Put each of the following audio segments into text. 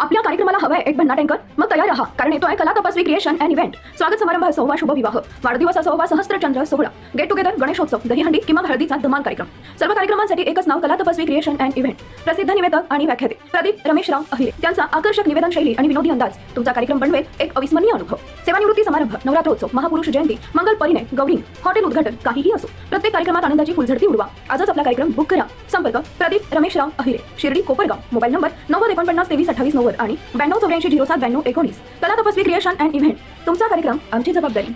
आपल्या कार्यक्रमाला हवाय एक भन्ना टँकर मग तयार राहा कारण येतो आहे कला तपासवी क्रिएशन अँड इव्हेंट स्वागत समारंभ असो वा शुभ विवाह. वाढदिवस असो वा सहस्त्रचंद्र सोहळा. गेट टुगेदर गणेशोत्सव दहीहंडी किंवा हळदीचा धमाल कार्यक्रम. सर्व कार्यक्रमांसाठी एकच नाव कला तपासवी क्रिएशन अँड इव्हेंट प्रसिद्ध निवेदक आणि व्याख्याते प्रदीप रमेशराव अहिरे. त्यांचा आकर्षक निवेदन शैली आणि विनोदी अंदाज. तुमचा कार्यक्रम बनवेल एक अविस्मरणीय अनुभव. सेवानिवृत्ती समारंभ नवरात्रोत्सव महापुरुष जयंती मंगल परिणय गौरी हॉटेल उद्घाटन काहीही असो. प्रत्येक कार्यक्रमात आनंदाची फुलझडती उडवा. आजच आपला कार्यक्रम बुक करा. संपर्क प्रदीप रमेशराव अहिरे शिर्डी कोपरगाव मोबाईल नंबर नव्वद एकोणपन्नास तेवीस अठ्ठावीस नव्वद आणि ब्याण्णव चौऱ्याऐंशी झिरो सात ब्याण्णव एकोणीस. कला तपस्वी क्रिएशन अँड इव्हेंट. तुमचा कार्यक्रम आमची जबाबदारी.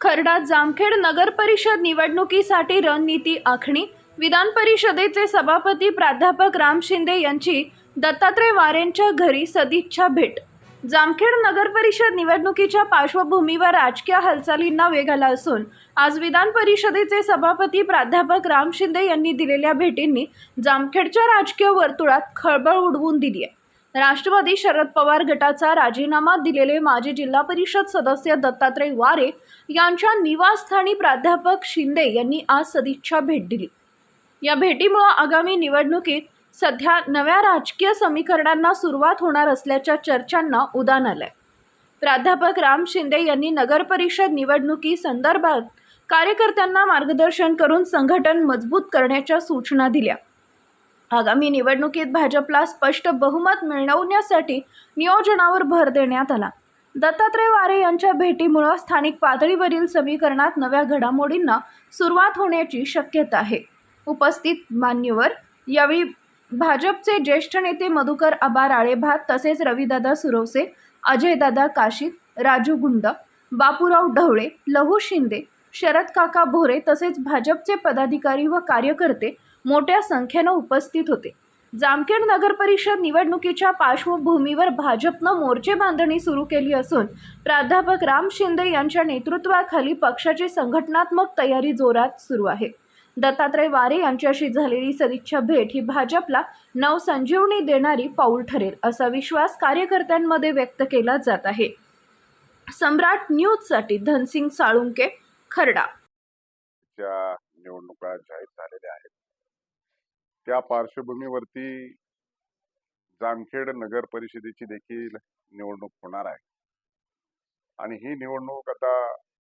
खर्डा जामखेड नगर परिषद निवडणुकीसाठी रणनीती आखणी. विधान परिषदेचे सभापती प्राध्यापक राम शिंदे यांची दत्तात्रय वारेंच्या घरी सदिच्छा भेट. जामखेड नगर परिषद निवडणुकीच्या पार्श्वभूमीवर राजकीय हालचालींना वेग आला असून आज विधान परिषदेचे सभापती प्राध्यापक राम शिंदे यांनी दिलेल्या भेटींनी जामखेडच्या राजकीय वर्तुळात खळबळ उडवून दिली आहे. राष्ट्रवादी शरद पवार गटाचा राजीनामा दिलेले माजी जिल्हा परिषद सदस्य दत्तात्रय वारे यांच्या निवासस्थानी प्राध्यापक शिंदे यांनी आज सदिच्छा भेट दिली. या भेटीमुळे आगामी निवडणुकीत सध्या नव्या राजकीय समीकरणांना सुरुवात होणार असल्याच्या चर्चांना उदान आलं आहे प्राध्यापक राम शिंदे यांनी नगरपरिषद निवडणुकी संदर्भात कार्यकर्त्यांना मार्गदर्शन करून संघटन मजबूत करण्याच्या सूचना दिल्या. आगामी निवडणुकीत भाजपला स्पष्ट बहुमत मिळवण्यासाठी नियोजनावर भर देण्यात आला. दत्तात्रय वारे यांच्या भेटीमुळं स्थानिक पातळीवरील समीकरणात नव्या घडामोडींना सुरुवात होण्याची शक्यता आहे. उपस्थित मान्यवर यावेळी भाजपचे ज्येष्ठ नेते मधुकर आबा राळेभात तसेच रविदादा सुरवसे अजयदादा काशीद राजू गुंड बापूराव ढवळे लहू शिंदे शरद काका भोरे तसेच भाजपचे पदाधिकारी व कार्यकर्ते मोठ्या संख्येनं उपस्थित होते. जामखेड नगर परिषद निवडणुकीच्या पार्श्वभूमीवर भाजपनं मोर्चे बांधणी सुरू केली असून प्राध्यापक राम शिंदे यांच्या नेतृत्वाखाली पक्षाची संघटनात्मक तयारी जोरात सुरू आहे. दत्तात्रय वारे यांच्याशी झालेली सदिच्छा भेट ही भाजपला नवसंजीवनी देणारी पाऊल ठरेल असा विश्वास कार्यकर्त्यांमध्ये व्यक्त केला जात आहे. सम्राट न्यूजसाठी धनसिंग साळुंके खरडा. ज्या निवडणुका जाहीर झालेल्या आहेत. त्या पार्श्वभूमीवरती जामखेड नगर परिषदेची देखील निवडणूक होणार आहे. आणि ही निवडणूक आता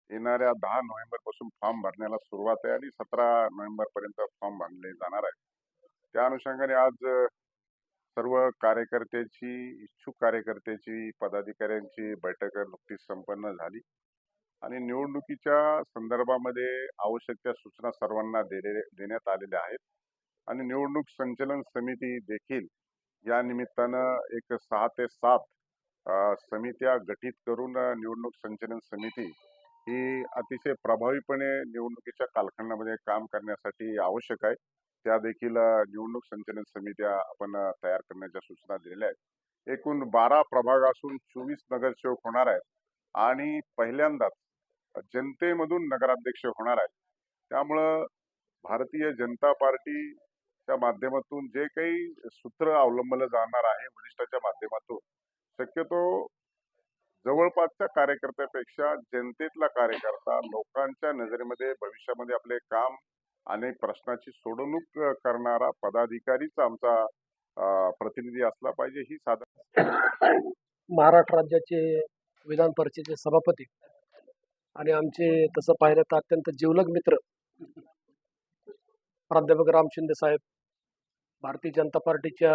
येणाऱ्या दहा नोव्हेंबरपासून फॉर्म भरण्याला सुरुवात आहे आणि सतरा नोव्हेंबर पर्यंत फॉर्म भरले जाणार आहे. त्या अनुषंगाने आज सर्व कार्यकर्त्याची इच्छुक कार्यकर्त्याची पदाधिकाऱ्यांची बैठक नुकतीच संपन्न झाली. आणि निवडणुकीच्या संदर्भामध्ये आवश्यक त्या सूचना सर्वांना दिले देण्यात आलेल्या आहेत. आणि निवडणूक संचलन समिती देखील या निमित्तानं एक सहा ते सात समित्या गठीत करून निवडणूक संचलन समिती ही अतिशय प्रभावीपणे निवडणुकीच्या कालखंडामध्ये काम करण्यासाठी आवश्यक आहे. त्या देखील निवडणूक संचलन समित्या आपण तयार करण्याच्या सूचना दिलेल्या आहेत. एकूण बारा प्रभाग असून चोवीस नगरसेवक होणार आहेत आणि पहिल्यांदाच जनतेमधून नगराध्यक्ष होणार आहेत. त्यामुळं भारतीय जनता पार्टीच्या माध्यमातून जे काही सूत्र अवलंबलं जाणार आहे वरिष्ठाच्या माध्यमातून शक्यतो जवळपासच्या कार्यकर्त्यापेक्षा जनतेतला कार्यकर्ता लोकांच्या नजरेमध्ये भविष्यामध्ये आपले काम आणि प्रश्नाची सोडवणूक करणारा पदाधिकारीच आमचा प्रतिनिधी असला पाहिजे ही साधारण महाराष्ट्र राज्याचे विधान परिषदेचे सभापती आणि आमचे तसं पाहिलं तर अत्यंत जिवलग मित्र प्राध्यापक राम शिंदे साहेब भारतीय जनता पार्टीच्या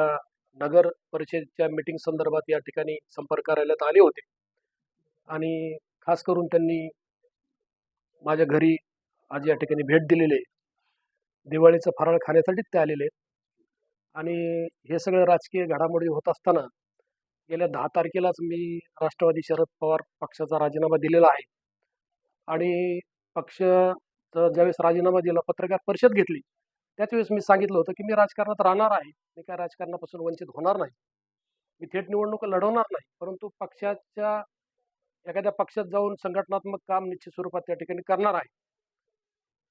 नगर परिषदेच्या मीटिंग संदर्भात या ठिकाणी संपर्क कार्यालयात आले होते. आणि खास करून त्यांनी माझ्या घरी आज या ठिकाणी भेट दिलेली आहे. दिवाळीचं फराळ खाण्यासाठीच ते आलेले आणि हे सगळं राजकीय घडामोडी होत असताना गेल्या दहा तारखेलाच मी राष्ट्रवादी शरद पवार पक्षाचा राजीनामा दिलेला आहे. आणि पक्ष ज्यावेळेस राजीनामा दिला पत्रकार परिषद घेतली त्याच वेळेस मी सांगितलं होतं की मी राजकारणात राहणार आहे. मी काय राजकारणापासून वंचित होणार नाही. मी थेट निवडणूक लढवणार नाही. परंतु पक्षाच्या एखाद्या पक्षात जाऊन संघटनात्मक काम निश्चित स्वरूपात त्या ठिकाणी करणार आहे.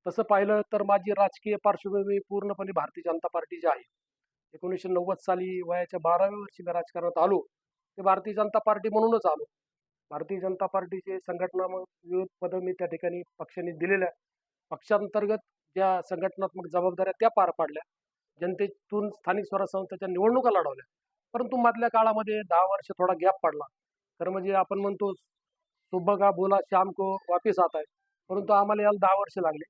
तसं पाहिलं तर माझी राजकीय पार्श्वभूमी पूर्णपणे भारतीय जनता पार्टीची आहे एकोणीसशे नव्वद साली वयाच्या बाराव्या वर्षी मी राजकारणात आलो. ते भारतीय जनता पार्टी म्हणूनच आलो. भारतीय जनता पार्टीचे संघटनात्मक विविध पदं मी त्या ठिकाणी पक्षाने दिलेल्या. पक्षांतर्गत ज्या संघटनात्मक जबाबदाऱ्या त्या पार पाडल्या. जनतेतून स्थानिक स्वराज संस्थेच्या निवडणुका लढवल्या. परंतु मधल्या काळामध्ये दहा वर्ष थोडा गॅप पडला. तर म्हणजे आपण म्हणतो सुबह का बोला शाम को वापिस आता है. परंतु आम्हाला याला दहा वर्ष लागले.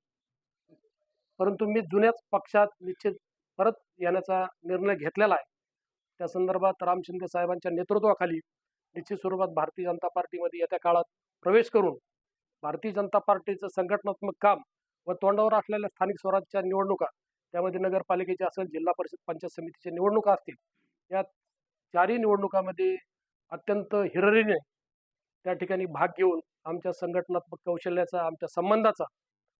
परंतु मी जुन्याच पक्षात निश्चित परत येण्याचा निर्णय घेतलेला आहे. त्या संदर्भात राम शिंदे साहेबांच्या नेतृत्वाखाली निश्चित स्वरूपात भारतीय जनता पार्टीमध्ये येत्या काळात प्रवेश करून भारतीय जनता पार्टीचं संघटनात्मक काम व तोंडावर असलेल्या स्थानिक स्वराज्यच्या निवडणुका त्यामध्ये नगरपालिकेच्या असेल जिल्हा परिषद पंचायत समितीच्या निवडणुका असतील या चारही निवडणुकामध्ये अत्यंत हिररीने त्या ठिकाणी भाग घेऊन आमच्या संघटनात्मक कौशल्याचा आमच्या संबंधाचा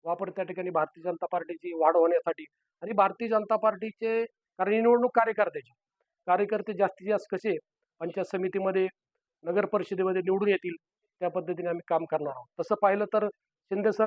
वापर त्या ठिकाणी भारतीय जनता पार्टीची वाढ होण्यासाठी आणि भारतीय जनता पार्टीचे कारण निवडणूक कार्यकर्त्याची. कार्यकर्ते जास्तीत जास्त कसे पंचायत समितीमध्ये नगर परिषदेमध्ये निवडून येतील त्या पद्धतीने आम्ही काम करणार आहोत. तसं पाहिलं तर शिंदे सर